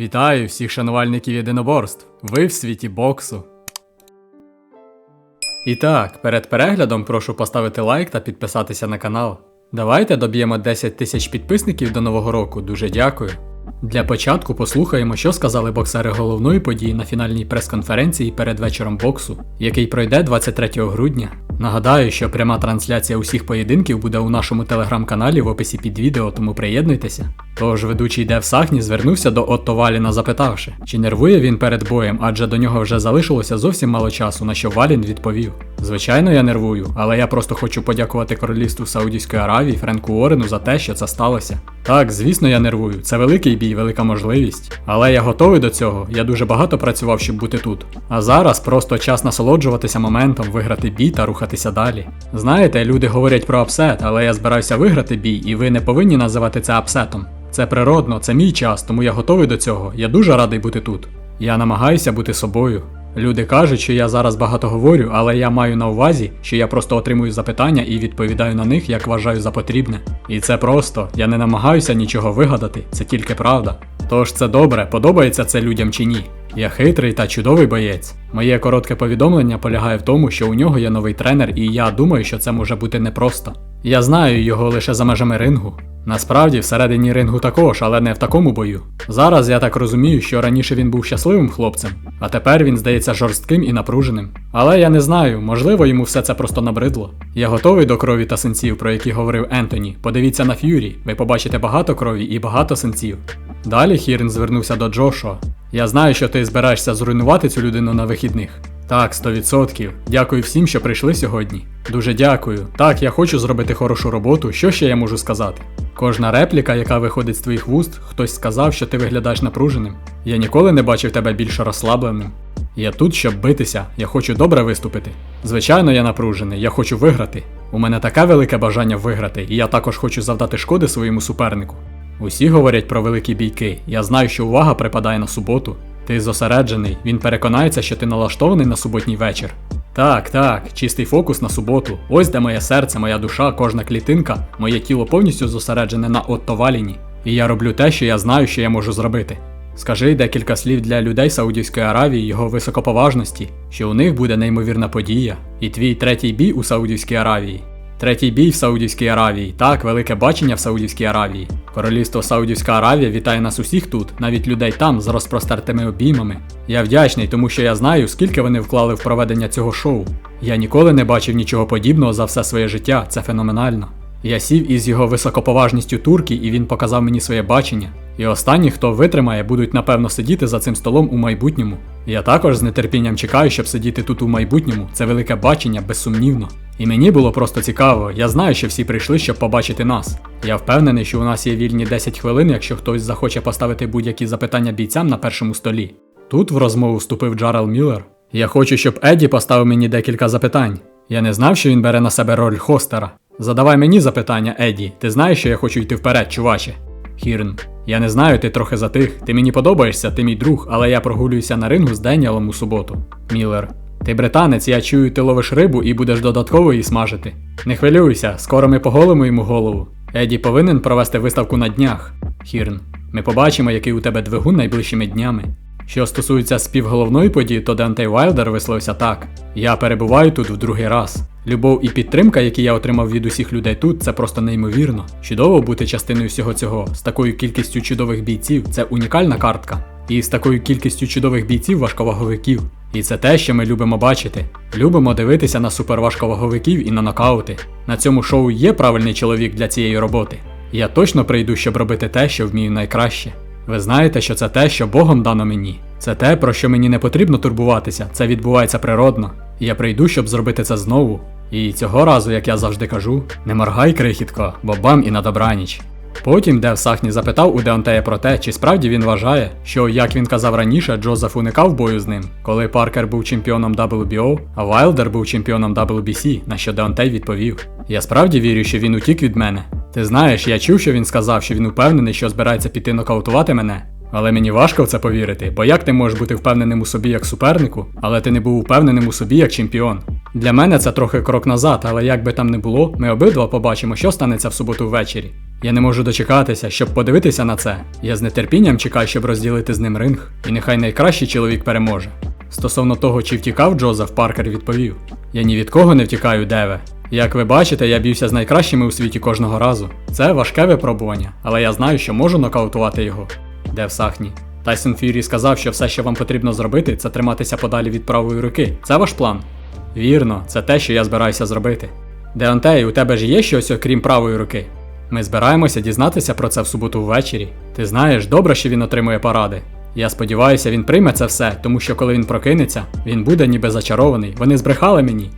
Вітаю всіх шанувальників єдиноборств. Ви в світі боксу. І так, перед переглядом прошу поставити лайк та підписатися на канал. Давайте доб'ємо 10 тисяч підписників до нового року. Дуже дякую. Для початку послухаємо, що сказали боксери головної події на фінальній прес-конференції перед вечором боксу, який пройде 23 грудня. Нагадаю, що пряма трансляція усіх поєдинків буде у нашому телеграм-каналі в описі під відео, тому приєднуйтеся. Тож ведучий Дев Сахні звернувся до Отто Валіна, запитавши, чи нервує він перед боєм, адже до нього вже залишилося зовсім мало часу, на що Валін відповів: Звичайно, я нервую, але я просто хочу подякувати королівству Саудівської Аравії Френку Уорену за те, що це сталося. Так, звісно, я нервую. Це великий бій, велика можливість. Але я готовий до цього. Я дуже багато працював, щоб бути тут. А зараз просто час насолоджуватися моментом, виграти бій та рухатися далі. Знаєте, люди говорять про апсет, але я збираюся виграти бій, і ви не повинні називати це апсетом. Це природно, це мій час, тому я готовий до цього. Я дуже радий бути тут. Я намагаюся бути собою. Люди кажуть, що я зараз багато говорю, але я маю на увазі, що я просто отримую запитання і відповідаю на них, як вважаю за потрібне. І це просто, я не намагаюся нічого вигадати, це тільки правда. Тож це добре, подобається це людям чи ні. Я хитрий та чудовий боєць. Моє коротке повідомлення полягає в тому, що у нього є новий тренер, і я думаю, що це може бути непросто. Я знаю його лише за межами рингу. Насправді, всередині рингу також, але не в такому бою. Зараз я так розумію, що раніше він був щасливим хлопцем, а тепер він здається жорстким і напруженим. Але я не знаю, можливо, йому все це просто набридло. Я готовий до крові та синців, про які говорив Ентоні. Подивіться на Ф'юрі, ви побачите багато крові і багато синців. Далі Хірн звернувся до Джошуа. Я знаю, що ти збираєшся зруйнувати цю людину на вихідних. Так, 100%. Дякую всім, що прийшли сьогодні. Дуже дякую. Так, я хочу зробити хорошу роботу. Що ще я можу сказати? Кожна репліка, яка виходить з твоїх вуст, хтось сказав, що ти виглядаєш напруженим. Я ніколи не бачив тебе більш розслабленим. Я тут, щоб битися, я хочу добре виступити. Звичайно, я напружений, я хочу виграти. У мене таке велике бажання виграти, і я також хочу завдати шкоди своєму супернику. Усі говорять про великі бійки. Я знаю, що увага припадає на суботу. Ти зосереджений, він переконається, що ти налаштований на суботній вечір. Так, так, чистий фокус на суботу. Ось де моє серце, моя душа, кожна клітинка, моє тіло повністю зосереджене на оттоваліні. І я роблю те, що я знаю, що я можу зробити. Скажи декілька слів для людей Саудівської Аравії, його високоповажності, що у них буде неймовірна подія, і твій третій бій у Саудівській Аравії. Третій бій в Саудівській Аравії. Так, велике бачення в Саудівській Аравії. Королівство Саудівська Аравія вітає нас усіх тут, навіть людей там з розпростертими обіймами. Я вдячний, тому що я знаю, скільки вони вклали в проведення цього шоу. Я ніколи не бачив нічого подібного за все своє життя, це феноменально. Я сів із його високоповажністю турки, і він показав мені своє бачення. І останні, хто витримає, будуть напевно сидіти за цим столом у майбутньому. Я також з нетерпінням чекаю, щоб сидіти тут у майбутньому. Це велике бачення, безсумнівно. І мені було просто цікаво. Я знаю, що всі прийшли, щоб побачити нас. Я впевнений, що у нас є вільні 10 хвилин, якщо хтось захоче поставити будь-які запитання бійцям на першому столі. Тут в розмову вступив Джарел Мюллер. Я хочу, щоб Еді поставив мені декілька запитань. Я не знав, що він бере на себе роль хостера. Задавай мені запитання, Еді. Ти знаєш, що я хочу йти вперед, чуваче? Хірн. Я не знаю, ти трохи затих. Ти мені подобаєшся, ти мій друг, але я прогулююся на рингу з Деніелом у суботу. Міллер. Ти британець, я чую, ти ловиш рибу і будеш додатково її смажити. Не хвилюйся, скоро ми поголимо йому голову. Еді повинен провести виставку на днях. Хірн. Ми побачимо, який у тебе двигун найближчими днями. Що стосується співголовної події, то Дентей Вайлдер висловився так: Я перебуваю тут в другий раз. Любов і підтримка, які я отримав від усіх людей тут, це просто неймовірно. Чудово бути частиною всього цього. З такою кількістю чудових бійців це унікальна картка. І з такою кількістю чудових бійців важковаговиків. І це те, що ми любимо бачити. Любимо дивитися на суперважковаговиків і на нокаути. На цьому шоу є правильний чоловік для цієї роботи. Я точно прийду, щоб робити те, що вмію найкраще. Ви знаєте, що це те, що Богом дано мені. Це те, про що мені не потрібно турбуватися, це відбувається природно. І я прийду, щоб зробити це знову. І цього разу, як я завжди кажу, не моргай, крихітко, бо бам і на добраніч. Потім Дев Сахні запитав у Деонтея про те, чи справді він вважає, що, як він казав раніше, Джозеф уникав бою з ним, коли Паркер був чемпіоном WBO, а Вайлдер був чемпіоном WBC, на що Деонтей відповів: Я справді вірю, що він утік від мене. Ти знаєш, я чув, що він сказав, що він упевнений, що збирається піти нокаутувати мене. Але мені важко в це повірити, бо як ти можеш бути впевненим у собі як супернику, але ти не був упевненим у собі як чемпіон. Для мене це трохи крок назад, але як би там не було, ми обидва побачимо, що станеться в суботу ввечері. Я не можу дочекатися, щоб подивитися на це. Я з нетерпінням чекаю, щоб розділити з ним ринг, і нехай найкращий чоловік переможе. Стосовно того, чи втікав Джозеф, Паркер відповів: Я ні від кого не втікаю, Деве. Як ви бачите, я б'юся з найкращими у світі кожного разу. Це важке випробування, але я знаю, що можу нокаутувати його. Дев Сахні. Тайсон Фюрі сказав, що все, що вам потрібно зробити, це триматися подалі від правої руки. Це ваш план? Вірно, це те, що я збираюся зробити. Деонтей, у тебе ж є щось окрім правої руки? Ми збираємося дізнатися про це в суботу ввечері. Ти знаєш, добре, що він отримує поради. Я сподіваюся, він прийме це все, тому що коли він прокинеться, він буде ніби зачарований. Вони збрехали мені.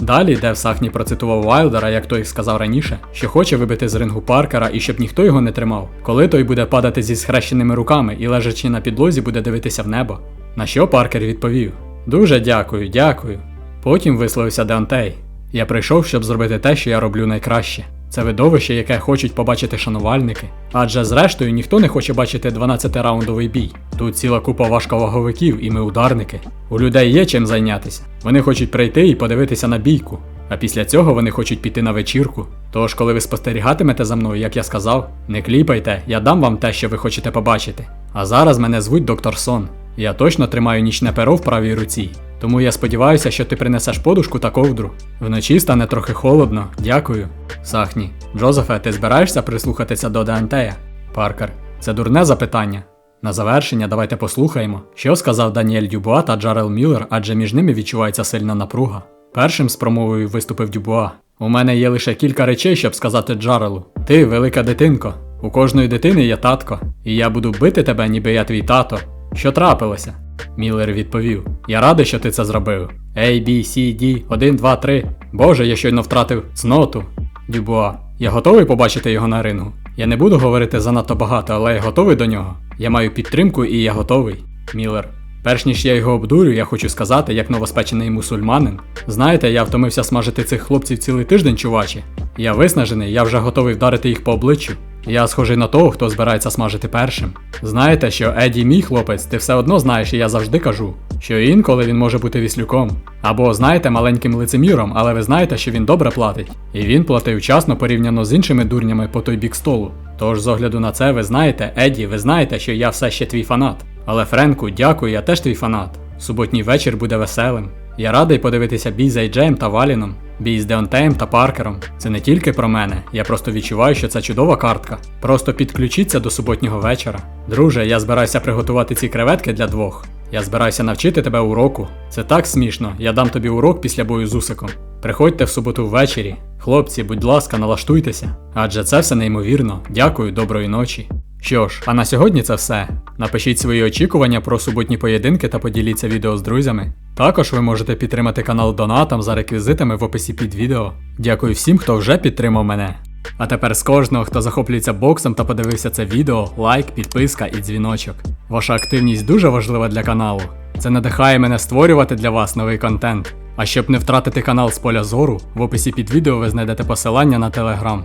Далі Дев Сахні процитував Вайлдера, як той сказав раніше, що хоче вибити з рингу Паркера і щоб ніхто його не тримав, коли той буде падати зі схрещеними руками і лежачи на підлозі, буде дивитися в небо. На що Паркер відповів: Дуже дякую, дякую. Потім висловився Деонтей. Я прийшов, щоб зробити те, що я роблю найкраще. Це видовище, яке хочуть побачити шанувальники. Адже зрештою ніхто не хоче бачити 12-раундовий бій. Тут ціла купа важковаговиків і ми ударники. У людей є чим зайнятися. Вони хочуть прийти і подивитися на бійку. А після цього вони хочуть піти на вечірку. Тож, коли ви спостерігатимете за мною, як я сказав, не кліпайте, я дам вам те, що ви хочете побачити. А зараз мене звуть доктор Сон. Я точно тримаю нічне перо в правій руці. Тому я сподіваюся, що ти принесеш подушку та ковдру. Вночі стане трохи холодно, дякую. Сахні. Джозефе, ти збираєшся прислухатися до Деантея? Паркер. Це дурне запитання. На завершення давайте послухаємо, що сказав Даніель Дюбуа та Джарел Міллер, адже між ними відчувається сильна напруга. Першим з промовою виступив Дюбуа. У мене є лише кілька речей, щоб сказати Джарелу. Ти велика дитинко. У кожної дитини є татко, і я буду бити тебе, ніби я твій тато. Що трапилося? Міллер відповів: Я радий, що ти це зробив. A, B, C, D, 1, 2, 3. Боже, я щойно втратив цноту. Дюбуа, я готовий побачити його на рингу. Я не буду говорити занадто багато, але я готовий до нього. Я маю підтримку і я готовий. Міллер. Перш ніж я його обдурю, я хочу сказати, як новоспечений мусульманин. Знаєте, я втомився смажити цих хлопців цілий тиждень, чувачі. Я виснажений, я вже готовий вдарити їх по обличчю. Я схожий на того, хто збирається смажити першим. Знаєте, що Еді мій хлопець, ти все одно знаєш, і я завжди кажу, що інколи він може бути віслюком. Або знаєте, маленьким лицеміром, але ви знаєте, що він добре платить. І він платив часно порівняно з іншими дурнями по той бік столу. Тож, з огляду на це, ви знаєте, Еді, ви знаєте, що я все ще твій фанат. Але Френку, дякую, я теж твій фанат. Суботній вечір буде веселим. Я радий подивитися бій з Ейджеєм та Валіном, бій з Деонтеєм та Паркером. Це не тільки про мене, я просто відчуваю, що це чудова картка. Просто підключіться до суботнього вечора. Друже, я збираюся приготувати ці креветки для двох. Я збираюся навчити тебе уроку. Це так смішно, я дам тобі урок після бою з Усиком. Приходьте в суботу ввечері. Хлопці, будь ласка, налаштуйтеся. Адже це все неймовірно. Дякую, доброї ночі. Що ж, а на сьогодні це все. Напишіть свої очікування про суботні поєдинки та поділіться відео з друзями. Також ви можете підтримати канал донатом за реквізитами в описі під відео. Дякую всім, хто вже підтримав мене. А тепер з кожного, хто захоплюється боксом та подивився це відео, лайк, підписка і дзвіночок. Ваша активність дуже важлива для каналу. Це надихає мене створювати для вас новий контент. А щоб не втратити канал з поля зору, в описі під відео ви знайдете посилання на телеграм.